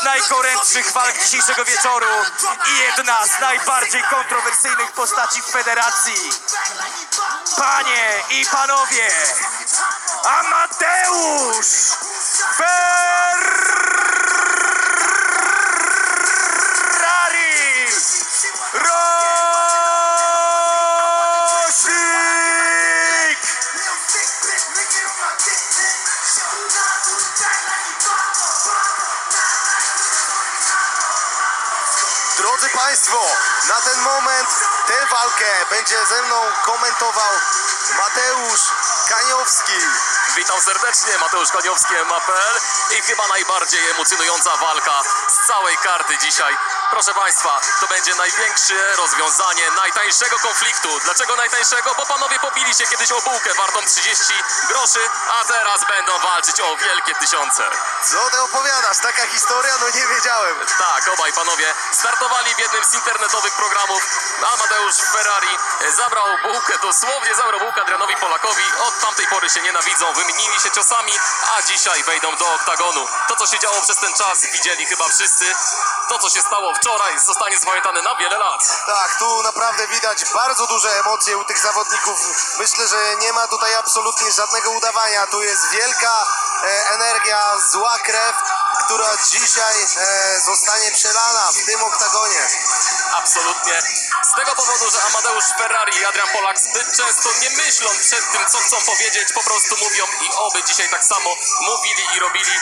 z najgorętszych walk dzisiejszego wieczoru i jedna z najbardziej kontrowersyjnych postaci w federacji. Panie i panowie, Amateusz na ten moment tę walkę będzie ze mną komentował Mateusz Kaniowski. Witam serdecznie, Mateusz Koniowski, MAPL i chyba najbardziej emocjonująca walka z całej karty dzisiaj. Proszę Państwa, to będzie największe rozwiązanie najtańszego konfliktu. Dlaczego najtańszego? Bo panowie pobili się kiedyś o bułkę wartą 30 groszy, a teraz będą walczyć o wielkie tysiące. Co ty opowiadasz? Taka historia? No nie wiedziałem. Tak, obaj panowie startowali w jednym z internetowych programów. Amadeusz Ferrari e, zabrał bułkę, dosłownie zabrał bułkę Adrianowi Polakowi. Od tamtej pory się nienawidzą, wymienili się ciosami, a dzisiaj wejdą do oktagonu. To, co się działo przez ten czas, widzieli chyba wszyscy. To, co się stało wczoraj, zostanie zapamiętane na wiele lat. Tak, tu naprawdę widać bardzo duże emocje u tych zawodników. Myślę, że nie ma tutaj absolutnie żadnego udawania. Tu jest wielka e, energia, zła krew, która dzisiaj e, zostanie przelana w tym oktagonie. Absolutnie. Z tego powodu, że Amadeusz Ferrari i Adrian Polak zbyt często nie myślą przed tym, co chcą powiedzieć, po prostu mówią i oby dzisiaj tak samo mówili i robili.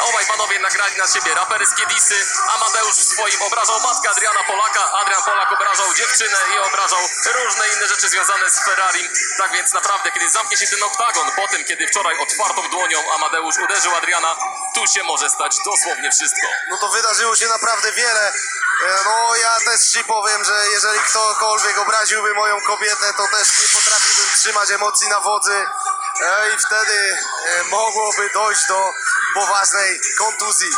Obaj panowie nagrali na siebie raperskie disy. Amadeusz w swoim obrażał matkę Adriana Polaka, Adrian Polak obrażał dziewczynę i obrażał różne inne rzeczy związane z Ferrari. Tak więc naprawdę, kiedy zamknie się ten oktagon, po tym, kiedy wczoraj otwartą dłonią Amadeusz uderzył Adriana, tu się może stać dosłownie wszystko. No to wydarzyło się naprawdę wiele. E, No ja też ci powiem, że jeżeli ktokolwiek obraziłby moją kobietę, to też nie potrafiłbym trzymać emocji na wodzy E, i wtedy e, mogłoby dojść do poważnej kontuzji.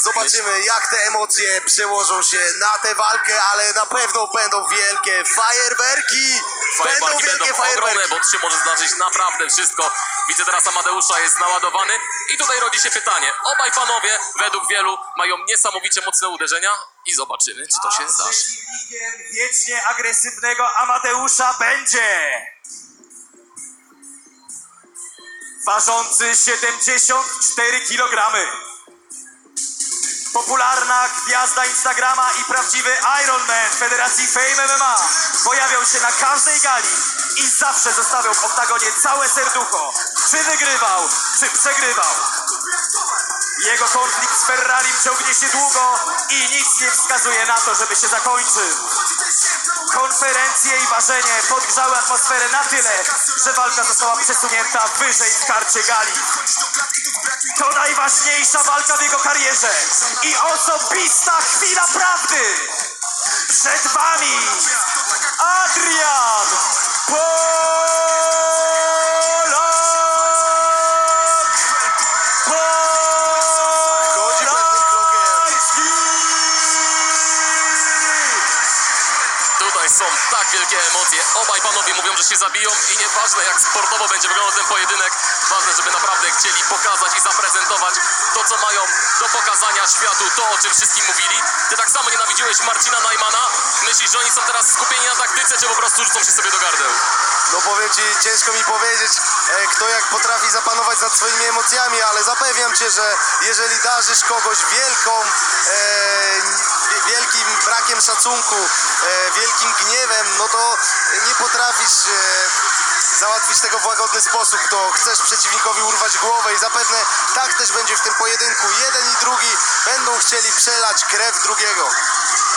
Zobaczymy jak te emocje przełożą się na tę walkę, ale na pewno będą wielkie fajerwerki. Będą wielkie będą ogromne, fajerwerki. bo się może zdarzyć naprawdę wszystko. Widzę teraz Amadeusza jest naładowany i tutaj rodzi się pytanie. Obaj panowie, według wielu, mają niesamowicie mocne uderzenia i zobaczymy, czy to się zdarzy. Przeciwnikiem wiecznie agresywnego Amadeusza będzie ważący 74 kg. Popularna gwiazda Instagrama i prawdziwy Ironman Federacji Fame MMA pojawiał się na każdej gali i zawsze zostawiał w oktagonie całe serducho. Czy wygrywał, czy przegrywał. Jego konflikt z Ferrari ciągnie się długo i nic nie wskazuje na to, żeby się zakończył. Konferencje i ważenie podgrzały atmosferę na tyle, że walka została przesunięta wyżej w karcie gali. To najważniejsza walka w jego karierze i osobista chwila prawdy. Przed wami Adrian Polak! Tutaj są tak wielkie emocje. Obaj panowie mówią, że się zabiją i nieważne jak sportowo będzie wyglądał ten pojedynek, ważne, żeby naprawdę chcieli pokazać i zaprezentować to, co mają do pokazania światu, to, o czym wszystkim mówili. Ty tak samo nienawidziłeś Marcina Najmana. Myślisz, że oni są teraz skupieni na taktyce, czy po prostu rzucą się sobie do gardeł? No powiem ci, ciężko mi powiedzieć, e, kto jak potrafi zapanować nad swoimi emocjami, ale zapewniam cię, że jeżeli darzysz kogoś wielką, e, wie- wielkim brakiem szacunku, wielkim gniewem, no to nie potrafisz e, załatwić tego w łagodny sposób, to chcesz przeciwnikowi urwać głowę i zapewne tak też będzie w tym pojedynku. Jeden i drugi będą chcieli przelać krew drugiego.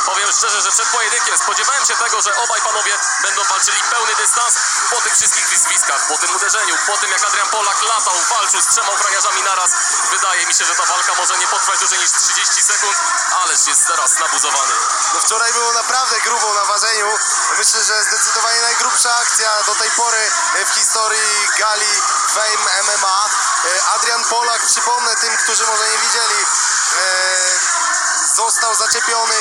Powiem szczerze, że przed pojedynkiem spodziewałem się tego, że obaj panowie będą walczyli pełny dystans po tych wszystkich wyzwiskach, po tym uderzeniu, po tym jak Adrian Polak latał, walczył z trzema ochroniarzami naraz. Wydaje mi się, że ta walka może nie potrwać dłużej niż 30 sekund, ależ jest zaraz nabuzowany. No wczoraj było naprawdę grubo na ważeniu. Myślę, że zdecydowanie najgrubsza akcja do tej pory w historii gali Fame MMA. E, Adrian Polak, przypomnę tym, którzy może nie widzieli, e, został zaczepiony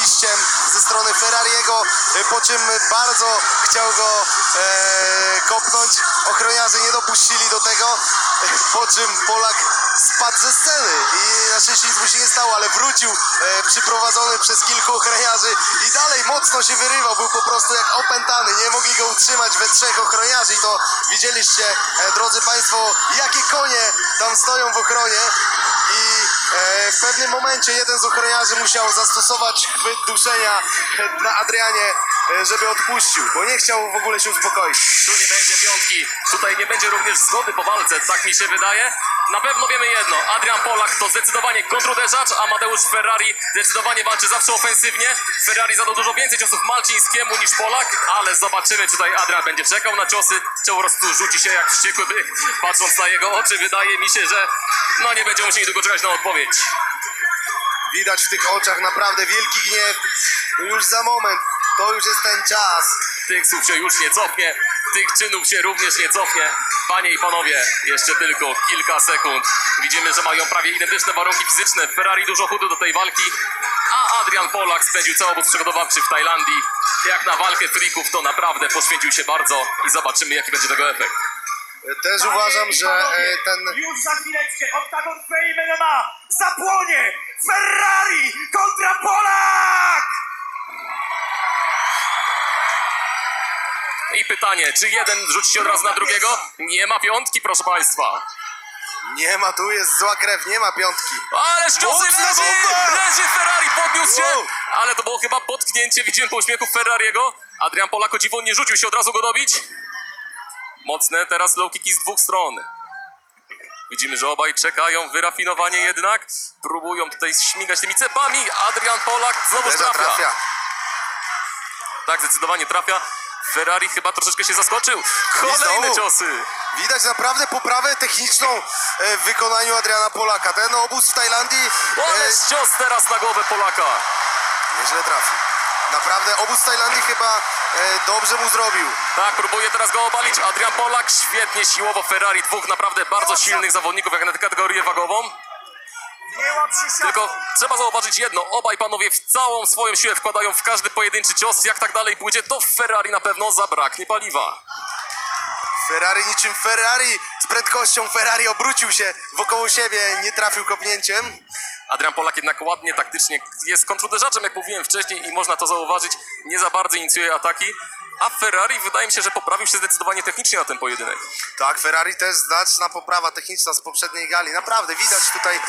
liściem ze strony Ferrariego, e, po czym bardzo chciał go e, kopnąć. Ochroniarze nie dopuścili do tego, e, po czym Polak spadł ze sceny i na szczęście nic mu się nie stało, ale wrócił e, przyprowadzony przez kilku ochroniarzy i dalej mocno się wyrywał, był po prostu jak opętany, nie mogli go utrzymać we trzech ochroniarzy i to widzieliście, e, drodzy Państwo, jakie konie tam stoją w ochronie i e, w pewnym momencie jeden z ochroniarzy musiał zastosować chwyt duszenia na Adrianie, e, żeby odpuścił, bo nie chciał w ogóle się uspokoić. Tu nie będzie piątki, tutaj nie będzie również zgody po walce, tak mi się wydaje. Na pewno wiemy jedno, Adrian Polak to zdecydowanie kontruderzacz, a Mateusz Ferrari zdecydowanie walczy zawsze ofensywnie. Ferrari zadał dużo więcej ciosów Malcińskiemu niż Polak, ale zobaczymy, czy tutaj Adrian będzie czekał na ciosy, czy po prostu rzuci się jak wściekły byk. Patrząc na jego oczy, wydaje mi się, że no nie będziemy musieli długo czekać na odpowiedź. Widać w tych oczach naprawdę wielki gniew. Już za moment, to już jest ten czas. Tych słów się już nie cofnie, tych czynów się również nie cofnie. Panie i panowie, jeszcze tylko kilka sekund. Widzimy, że mają prawie identyczne warunki fizyczne. Ferrari dużo chudy do tej walki, a Adrian Polak spędził cały obóz przygotowawczy w Tajlandii. Jak na walkę frików, to naprawdę poświęcił się bardzo i zobaczymy, jaki będzie tego efekt. Też uważam, że e, ten Już za chwileczkę Octagon Fame MMA zapłonie! Ferrari kontra Polak! I pytanie, czy jeden rzuci się od razu na drugiego? Nie ma piątki, proszę państwa. nie ma, tu jest zła krew, nie ma piątki. Ale ciosy Mocna leży! bomba! Leży Ferrari, podniósł się! Wow. Ale to było chyba potknięcie, widzimy po uśmiechu Ferrariego. Adrian Polak o dziwo nie rzucił się od razu go dobić. Mocne teraz low kicki z dwóch stron. Widzimy, że obaj czekają, wyrafinowanie jednak. Próbują tutaj śmigać tymi cepami. Adrian Polak znowu trafia. trafia. Tak, zdecydowanie trafia. Ferrari chyba troszeczkę się zaskoczył. Kolejne ciosy. Widać naprawdę poprawę techniczną e, w wykonaniu Adriana Polaka. Ten obóz w Tajlandii Ale e, cios teraz na głowę Polaka. nieźle trafił. Naprawdę obóz w Tajlandii chyba e, dobrze mu zrobił. Tak, próbuje teraz go obalić. Adrian Polak świetnie siłowo Ferrari. Dwóch naprawdę bardzo silnych zawodników jak na tę kategorię wagową. Tylko trzeba zauważyć jedno. Obaj panowie w całą swoją siłę wkładają w każdy pojedynczy cios. Jak tak dalej pójdzie, to w Ferrari na pewno zabraknie paliwa. Ferrari niczym Ferrari z prędkością Ferrari obrócił się wokoło siebie, nie trafił kopnięciem. Adrian Polak jednak ładnie, taktycznie jest kontruderzaczem, jak mówiłem wcześniej i można to zauważyć. Nie za bardzo inicjuje ataki. A Ferrari wydaje mi się, że poprawił się zdecydowanie technicznie na ten pojedynek. Tak, Ferrari też znaczna poprawa techniczna z poprzedniej gali. Naprawdę widać tutaj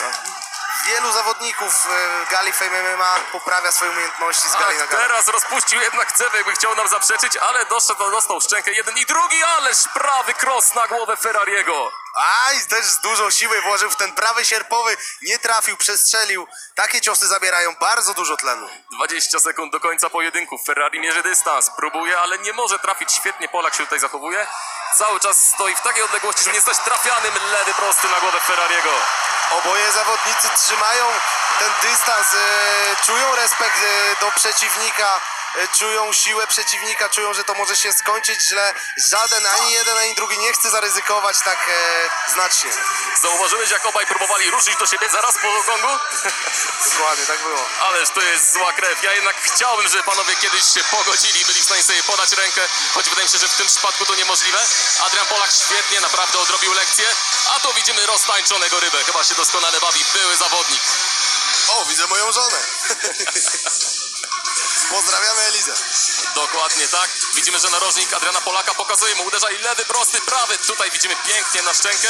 wielu zawodników e, gali Fame MMA poprawia swoje umiejętności z gali na Ach, galę. teraz rozpuścił jednak cewę, jakby chciał nam zaprzeczyć, ale doszedł, dostał szczękę jeden i drugi, ależ prawy cross na głowę Ferrariego. Aj, też z dużą siły włożył w ten prawy sierpowy, nie trafił, przestrzelił. Takie ciosy zabierają bardzo dużo tlenu. 20 sekund do końca pojedynku. Ferrari mierzy dystans, próbuje, ale nie może trafić. Świetnie Polak się tutaj zachowuje. Cały czas stoi w takiej odległości, żeby nie stać trafianym lewy prosty na głowę Ferrariego. Oboje zawodnicy trzymają ten dystans, e, czują respekt e, do przeciwnika, czują siłę przeciwnika, czują, że to może się skończyć źle. Żaden, ani jeden, ani drugi nie chce zaryzykować tak e, znacznie. Zauważyłeś, jak obaj próbowali ruszyć do siebie zaraz po gongu? Dokładnie, tak było. Ależ to jest zła krew. Ja jednak chciałbym, żeby panowie kiedyś się pogodzili, byli w stanie sobie podać rękę, choć wydaje mi się, że w tym przypadku to niemożliwe. Adrian Polak świetnie, naprawdę odrobił lekcję, a tu widzimy roztańczonego rybę. Chyba się doskonale bawi były zawodnik. O, widzę moją żonę. Pozdrawiamy Elizę. Dokładnie tak. Widzimy, że narożnik Adriana Polaka pokazuje mu, uderza i lewy, prosty, prawy. Tutaj widzimy pięknie na szczękę.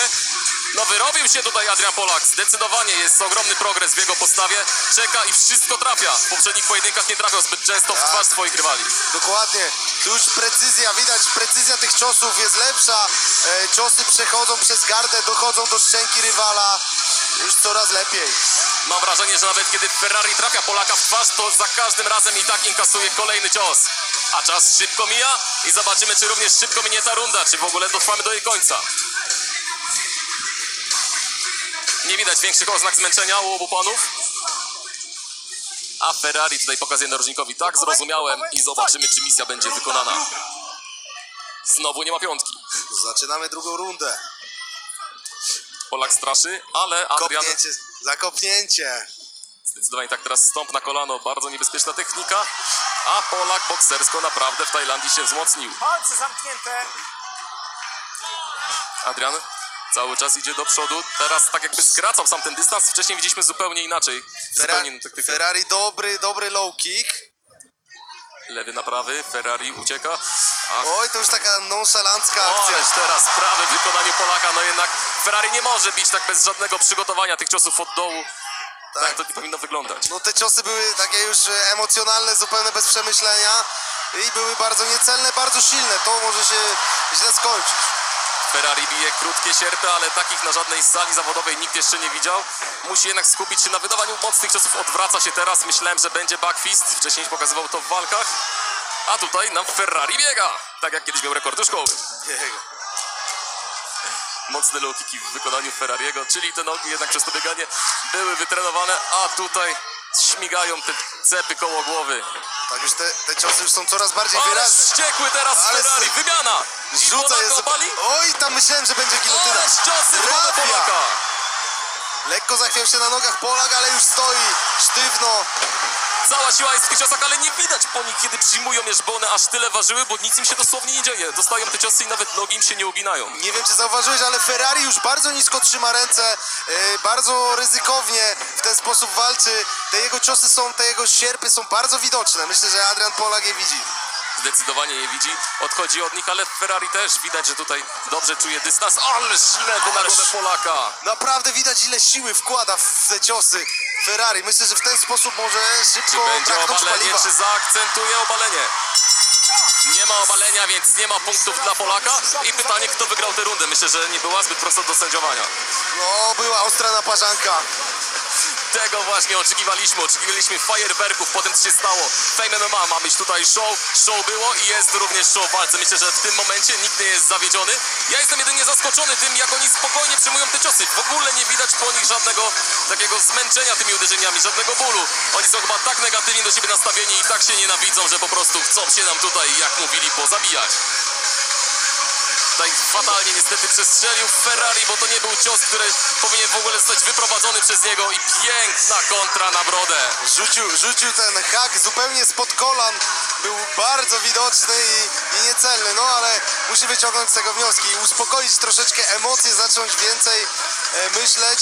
No wyrobił się tutaj Adrian Polak. Zdecydowanie jest ogromny progres w jego postawie. Czeka i wszystko trafia. W poprzednich pojedynkach nie trafiał zbyt często w twarz swoich rywali. Dokładnie. Tu już precyzja, widać, precyzja tych ciosów jest lepsza. E, ciosy przechodzą przez gardę, dochodzą do szczęki rywala. Już coraz lepiej. Mam wrażenie, że nawet kiedy Ferrari trafia Polaka w twarz, to za każdym razem i tak inkasuje kolejny cios. A czas szybko mija i zobaczymy, czy również szybko minie ta runda, czy w ogóle dotrwamy do jej końca. Nie widać większych oznak zmęczenia u obu panów. A Ferrari tutaj pokazuje narożnikowi, tak zrozumiałem i zobaczymy, czy misja będzie wykonana. Znowu nie ma piątki. Zaczynamy drugą rundę. Polak straszy, ale Adrian Kopnięcie, zakopnięcie. Zdecydowanie tak teraz stąp na kolano, bardzo niebezpieczna technika. A Polak boksersko naprawdę w Tajlandii się wzmocnił. Palce zamknięte. Adrian Cały czas idzie do przodu, teraz tak jakby skracał sam ten dystans, wcześniej widzieliśmy zupełnie inaczej. Zupełnie Ferrari, taktykę. Ferrari dobry, dobry low kick. Lewy na prawy, Ferrari ucieka. A Oj, to już taka nonszalancka akcja. ależ teraz prawy w wykonaniu Polaka, no jednak Ferrari nie może bić tak bez żadnego przygotowania tych ciosów od dołu. Tak, Tak. to nie powinno wyglądać. No te ciosy były takie już e, emocjonalne, zupełnie bez przemyślenia i były bardzo niecelne, bardzo silne. To może się źle skończyć. Ferrari bije krótkie sierpy, ale takich na żadnej sali zawodowej nikt jeszcze nie widział. Musi jednak skupić się na wydawaniu mocnych ciosów. Odwraca się teraz. Myślałem, że będzie backfist. Wcześniej pokazywał to w walkach. A tutaj nam Ferrari biega. Tak jak kiedyś miał rekordy szkoły. Mocne low w wykonaniu Ferrariego, czyli te nogi jednak przez to bieganie były wytrenowane, a tutaj śmigają te cepy koło głowy. Tak już te, te ciosy już są coraz bardziej Ale wyraźne. wściekły teraz Ale Ferrari, z- wymiana! Rzuca Polak jest... obali? Oj, tam myślałem, że będzie gilotyna. Ależ ciosy w głowę Trafia. Polaka! Lekko zachwiał się na nogach Polak, ale już stoi sztywno. Cała siła jest w tych ciosach, ale nie widać po nich, kiedy przyjmują je, bo one aż tyle ważyły, bo nic im się dosłownie nie dzieje. Dostają te ciosy i nawet nogi im się nie uginają. Nie wiem, czy zauważyłeś, ale Ferrari już bardzo nisko trzyma ręce, e, bardzo ryzykownie w ten sposób walczy. Te jego ciosy są, te jego sierpy są bardzo widoczne. Myślę, że Adrian Polak je widzi. Zdecydowanie je widzi, odchodzi od nich, ale Ferrari też widać, że tutaj dobrze czuje dystans. Ależ lewy na głowę Polaka! Naprawdę widać, ile siły wkłada w te ciosy Ferrari. Myślę, że w ten sposób może Czy szybko będzie braknąć obalenie, paliwa. czy zaakcentuje obalenie? Nie ma obalenia, więc nie ma punktów dla Polaka. I pytanie, kto wygrał tę rundę? Myślę, że nie była zbyt prosta do sędziowania. No, była ostra naparzanka. Tego właśnie oczekiwaliśmy, oczekiwaliśmy fajerwerków, potem co się stało. Fame MMA ma być tutaj show, show było i jest również show w walce. Myślę, że w tym momencie nikt nie jest zawiedziony. Ja jestem jedynie zaskoczony tym, jak oni spokojnie przyjmują te ciosy. W ogóle nie widać po nich żadnego takiego zmęczenia tymi uderzeniami, żadnego bólu. Oni są chyba tak negatywnie do siebie nastawieni i tak się nienawidzą, że po prostu chcą się nam tutaj, jak mówili, pozabijać. Tutaj fatalnie niestety przestrzelił Ferrari, bo to nie był cios, który powinien w ogóle zostać wyprowadzony przez niego i piękna kontra na brodę. Rzucił, rzucił ten hak zupełnie spod kolan. Był bardzo widoczny i, i niecelny, no ale musi wyciągnąć z tego wnioski i uspokoić troszeczkę emocje, zacząć więcej e, myśleć.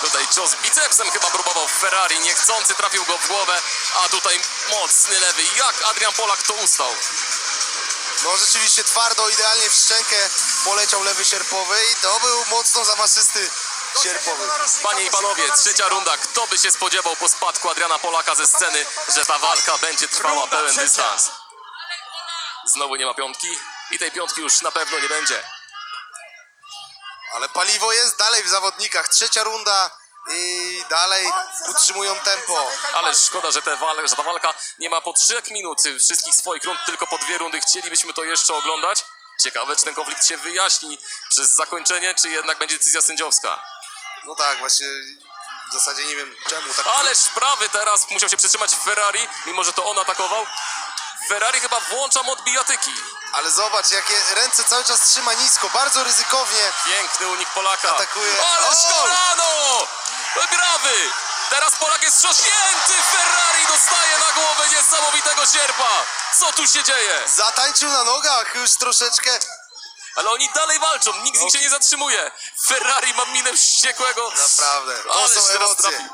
Tutaj cios bicepsem chyba próbował Ferrari, niechcący trafił go w głowę, a tutaj mocny lewy. Jak Adrian Polak to ustał? No rzeczywiście twardo, idealnie w szczękę poleciał lewy sierpowy i to był mocno zamaszysty sierpowy. Panie i panowie, trzecia runda. Kto by się spodziewał po spadku Adriana Polaka ze sceny, że ta walka będzie trwała pełen dystans? Znowu nie ma piątki i tej piątki już na pewno nie będzie. Ale paliwo jest dalej w zawodnikach. Trzecia runda i dalej utrzymują tempo. Ale szkoda, że, że ta walka nie ma po trzech minut wszystkich swoich rund, tylko po dwie rundy. Chcielibyśmy to jeszcze oglądać. Ciekawe, czy ten konflikt się wyjaśni przez zakończenie, czy jednak będzie decyzja sędziowska. No tak, właśnie w zasadzie nie wiem czemu tak. Ależ prawy teraz musiał się przytrzymać Ferrari, mimo że to on atakował. Ferrari chyba włącza mod bijatyki. Ale zobacz, jakie ręce cały czas trzyma nisko, bardzo ryzykownie. Piękny unik Polaka. Atakuje. Ależ O! Brawy! Teraz Polak jest trzaśnięty! Ferrari dostaje na głowę niesamowitego sierpa! Co tu się dzieje? Zatańczył na nogach już troszeczkę. Ale oni dalej walczą, nikt z nich się nie zatrzymuje. Ferrari ma minę wściekłego. Naprawdę, to Ależ są teraz emocje. trafił.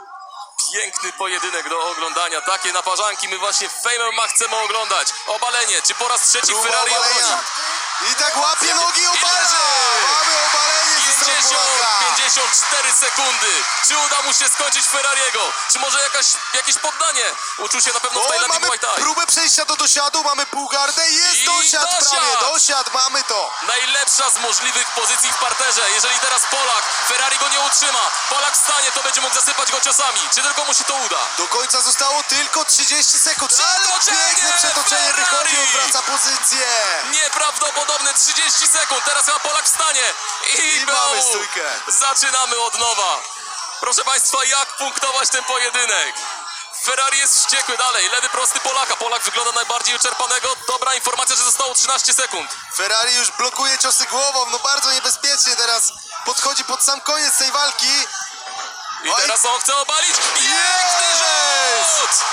Piękny pojedynek do oglądania. Takie naparzanki my właśnie w Fame MMA chcemy oglądać. Obalenie. Czy po raz trzeci Próba Ferrari obalenia. I tak łapie nogi. Mamy obalenie 50, Polaka. 54 sekundy. Czy uda mu się skończyć Ferrariego? Czy może jakaś, jakieś poddanie? Uczuł się na pewno w Tajlandii mamy Muay Thai. próbę przejścia do dosiadu, mamy półgardę i jest I dosiad, dosiad. prawie. Dosiad, mamy to. Najlepsza z możliwych pozycji w parterze. Jeżeli teraz Polak, Ferrari go nie utrzyma, Polak wstanie, to będzie mógł zasypać go ciosami. Czy tylko mu się to uda? Do końca zostało tylko 30 sekund. Ale piękne przetoczenie Ferrari! wychodzi, odwraca pozycję. Nieprawdopodobne 30 sekund. Teraz chyba Polak wstanie. I, I go! Mamy stójkę. Zaczynamy od nowa. Proszę Państwa, jak punktować ten pojedynek? Ferrari jest wściekły dalej. Lewy prosty Polaka. Polak wygląda najbardziej wyczerpanego. Dobra informacja, że zostało 13 sekund. Ferrari już blokuje ciosy głową, no bardzo niebezpiecznie teraz podchodzi pod sam koniec tej walki. I Oj. teraz on chce obalić. Piękny rzut!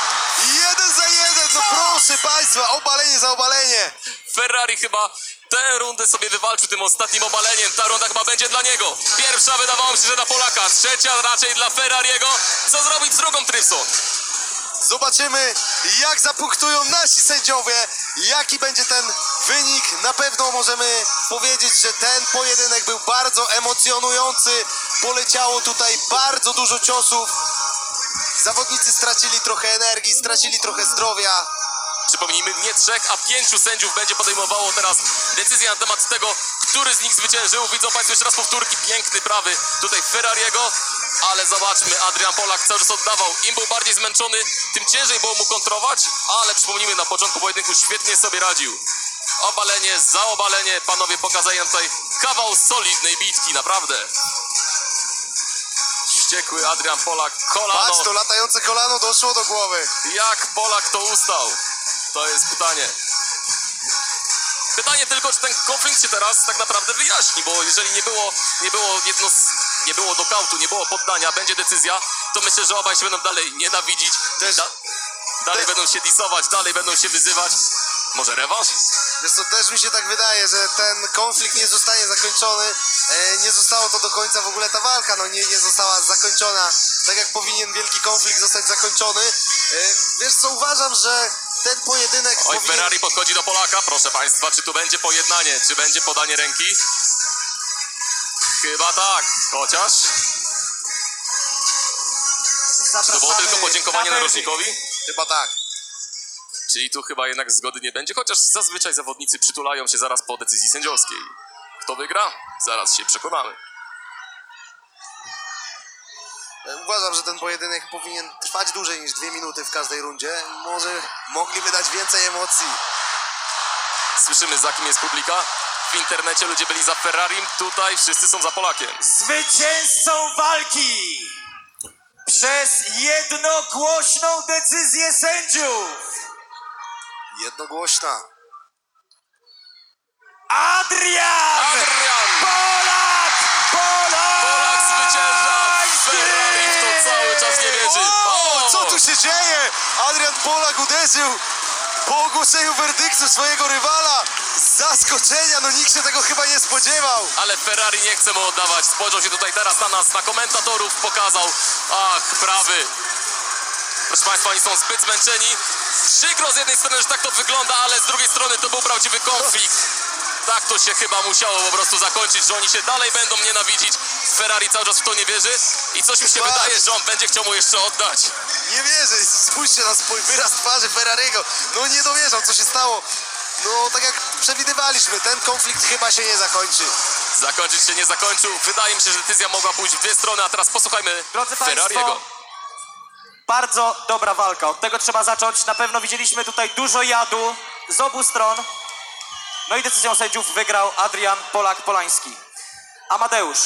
Jeden za jeden, no proszę Państwa, obalenie za obalenie. Ferrari chyba Tę rundę sobie wywalczył tym ostatnim obaleniem. Ta runda chyba będzie dla niego. Pierwsza wydawało mi się, że dla Polaka. Trzecia raczej dla Ferrariego. Co zrobić z drugą Trypson? Zobaczymy, jak zapunktują nasi sędziowie, jaki będzie ten wynik. Na pewno możemy powiedzieć, że ten pojedynek był bardzo emocjonujący. Poleciało tutaj bardzo dużo ciosów. Zawodnicy stracili trochę energii, stracili trochę zdrowia. Przypomnijmy, nie trzech, a pięciu sędziów będzie podejmowało teraz decyzję na temat tego, który z nich zwyciężył. Widzą Państwo jeszcze raz powtórki. Piękny prawy tutaj Ferrariego. Ale zobaczmy, Adrian Polak cały czas oddawał. Im był bardziej zmęczony, tym ciężej było mu kontrować. Ale przypomnijmy, na początku pojedynku świetnie sobie radził. Obalenie za obalenie. Panowie pokazali nam tutaj kawał solidnej bitki, naprawdę. Wściekły Adrian Polak, kolano. Patrz, to latające kolano doszło do głowy. Jak Polak to ustał? To jest pytanie. Pytanie tylko, czy ten konflikt się teraz tak naprawdę wyjaśni, bo jeżeli nie było, nie było jedno, nie było dokautu, nie było poddania, będzie decyzja, to myślę, że obaj się będą dalej nienawidzić, Też- da, dalej te- będą się disować, dalej będą się wyzywać. Może rewanż? Wiesz co, też mi się tak wydaje, że ten konflikt nie zostanie zakończony. E, nie zostało to do końca w ogóle ta walka, no nie, nie została zakończona tak jak powinien wielki konflikt zostać zakończony. E, wiesz co, uważam, że ten pojedynek Oj, powinien... Ferrari podchodzi do Polaka, proszę Państwa, czy tu będzie pojednanie, czy będzie podanie ręki? Chyba tak, chociaż to było tylko podziękowanie na narożnikowi. Chyba tak. Czyli tu chyba jednak zgody nie będzie, chociaż zazwyczaj zawodnicy przytulają się zaraz po decyzji sędziowskiej. Kto wygra? Zaraz się przekonamy. Uważam, że ten pojedynek powinien trwać dłużej niż dwie minuty w każdej rundzie. Może mogliby dać więcej emocji. Słyszymy za kim jest publika. W internecie ludzie byli za Ferrarim, tutaj wszyscy są za Polakiem. Zwycięzcą walki przez jednogłośną decyzję sędziów Jednogłośna. Adrian Adrian! Co tu się dzieje? Adrian Polak uderzył po ogłoszeniu werdyktu swojego rywala. Z zaskoczenia, no nikt się tego chyba nie spodziewał. Ale Ferrari nie chce mu oddawać. Spojrzał się tutaj teraz na nas, na komentatorów, pokazał. Ach, prawy. Proszę Państwa, oni są zbyt zmęczeni. Przykro z jednej strony, że tak to wygląda, ale z drugiej strony to był prawdziwy konflikt. Tak to się chyba musiało po prostu zakończyć, że oni się dalej będą nienawidzić. Ferrari cały czas w to nie wierzy i coś mi się Patrz. wydaje, że on będzie chciał mu jeszcze oddać. Nie wierzę, spójrzcie na swój wyraz twarzy Ferrariego. No nie dowierzam, co się stało. No tak jak przewidywaliśmy, ten konflikt chyba się nie zakończy. Zakończyć się nie zakończył. Wydaje mi się, że decyzja mogła pójść w dwie strony, a teraz posłuchajmy Drodzy Ferrariego. Państwo, bardzo dobra walka. Od tego trzeba zacząć. Na pewno widzieliśmy tutaj dużo jadu z obu stron. No i decyzją sędziów wygrał Adrian Polak-Polański. Amadeusz,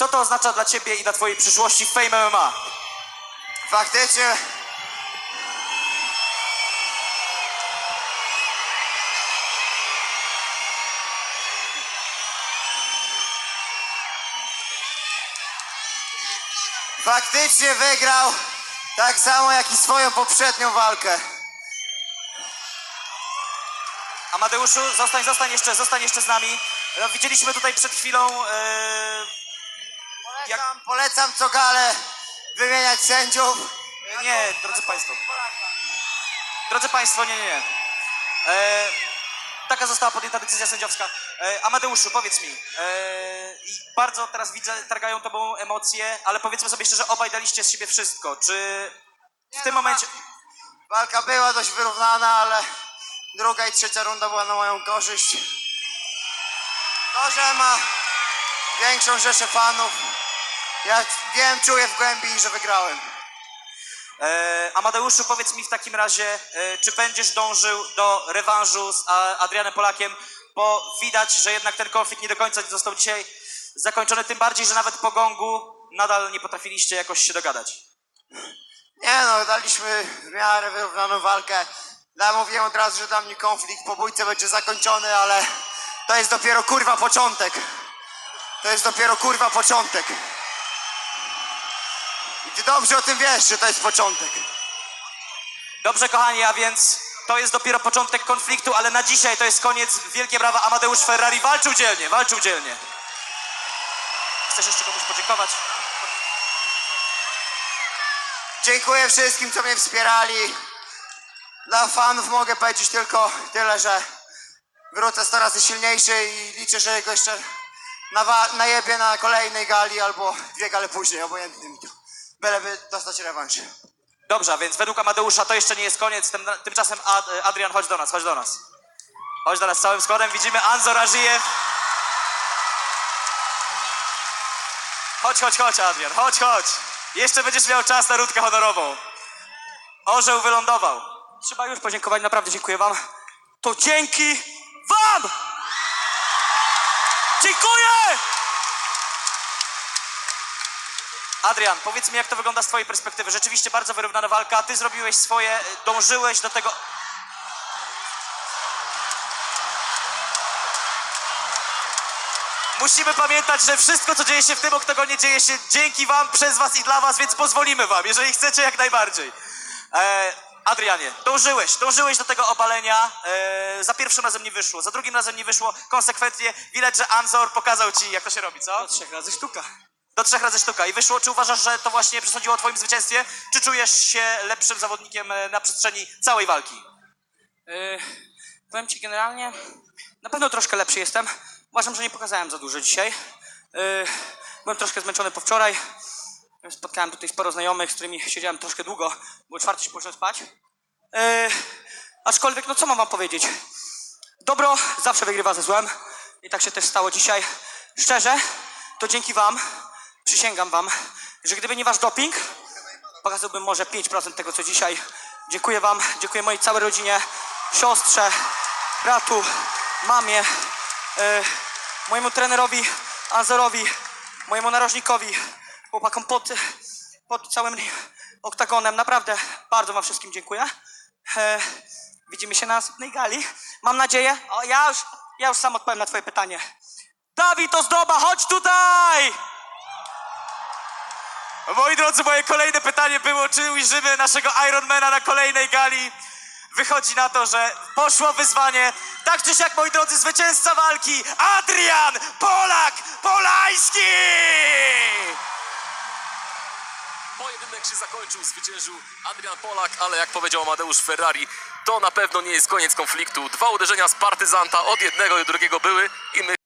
co to oznacza dla Ciebie i dla Twojej przyszłości w Fame MMA? Faktycznie. Faktycznie wygrał tak samo jak i swoją poprzednią walkę. Amadeuszu, zostań, zostań jeszcze, zostań jeszcze z nami. No, widzieliśmy tutaj przed chwilą... e, Polecam, co galę wymieniać sędziów. Nie, drodzy Państwo. Drodzy Państwo, nie, nie, nie. E, taka została podjęta decyzja sędziowska. E, Amadeuszu, powiedz mi. E, i bardzo teraz widzę, targają tobą emocje, ale powiedzmy sobie szczerze, obaj daliście z siebie wszystko. Czy w tym momencie... Walka była dość wyrównana, ale druga i trzecia runda była na moją korzyść. To, że ma większą rzeszę fanów, ja wiem, czuję w głębi, że wygrałem. E, Amadeuszu, powiedz mi w takim razie, e, czy będziesz dążył do rewanżu z a, Adrianem Polakiem, bo widać, że jednak ten konflikt nie do końca został dzisiaj zakończony, tym bardziej, że nawet po gongu nadal nie potrafiliście jakoś się dogadać. Nie no, daliśmy w miarę wyrównaną walkę. Ja mówiłem od razu, że dla mnie konflikt po bójce będzie zakończony, ale to jest dopiero kurwa początek. To jest dopiero kurwa początek. I ty dobrze o tym wiesz, że to jest początek. Dobrze, kochani, a więc To jest dopiero początek konfliktu, ale na dzisiaj to jest koniec. Wielkie brawa, Amadeusz Ferrari walczył dzielnie, walczył dzielnie. Chcesz jeszcze komuś podziękować? Dziękuję wszystkim, co mnie wspierali. Dla fanów mogę powiedzieć tylko tyle, że wrócę 100 razy silniejszy i liczę, że go jeszcze najebię na kolejnej gali albo dwie gale później, obojętnie mi to. Byleby dostać rewanż. Dobrze, więc według Amadeusza to jeszcze nie jest koniec. Tym, tymczasem Ad, Adrian, chodź do nas, chodź do nas. Chodź do nas całym składem. Widzimy Anzo Rażyjew. Chodź, chodź, chodź, Adrian, chodź, chodź. Jeszcze będziesz miał czas na rundkę honorową. Orzeł wylądował. Trzeba już podziękować, naprawdę dziękuję wam. To dzięki wam! Adrian, powiedz mi, jak to wygląda z twojej perspektywy. Rzeczywiście bardzo wyrównana walka. Ty zrobiłeś swoje, dążyłeś do tego. Musimy pamiętać, że wszystko, co dzieje się w tym oktagonie, dzieje się dzięki wam, przez was i dla was, więc pozwolimy wam, jeżeli chcecie, jak najbardziej. E, Adrianie, dążyłeś, dążyłeś do tego obalenia. E, za pierwszym razem nie wyszło, za drugim razem nie wyszło. Konsekwentnie widać, że Anzor pokazał ci, jak to się robi, co? Trzech razy sztuka. Do trzech razy sztuka. I wyszło, czy uważasz, że to właśnie przesądziło o twoim zwycięstwie? Czy czujesz się lepszym zawodnikiem e, na przestrzeni całej walki? Yy, powiem ci generalnie, na pewno troszkę lepszy jestem. Uważam, że nie pokazałem za dużo dzisiaj. Yy, byłem troszkę zmęczony po wczoraj. Spotkałem tutaj sporo znajomych, z którymi siedziałem troszkę długo, bo czwarty się poszedłem spać. Yy, aczkolwiek, no co mam wam powiedzieć? Dobro zawsze wygrywa ze złem. I tak się też stało dzisiaj. Szczerze, to dzięki wam, przysięgam wam, że gdyby nie wasz doping, pokazałbym może 5% tego, co dzisiaj. Dziękuję wam, dziękuję mojej całej rodzinie, siostrze, bratu, mamie, e, mojemu trenerowi Anzorowi, mojemu narożnikowi, chłopakom pod, pod całym oktagonem. Naprawdę bardzo wam wszystkim dziękuję. E, widzimy się na następnej gali. Mam nadzieję, o, ja, już, ja już sam odpowiem na twoje pytanie. Dawid Ozdoba, chodź tutaj! Moi drodzy, moje kolejne pytanie było, czy ujrzymy naszego Ironmana na kolejnej gali? Wychodzi na to, że poszło wyzwanie. Tak czy siak, moi drodzy, zwycięzca walki Adrian Polak Polański! Pojedynek się zakończył, zwyciężył Adrian Polak, ale jak powiedział Amadeusz Ferrari, to na pewno nie jest koniec konfliktu. Dwa uderzenia z partyzanta od jednego i drugiego były i my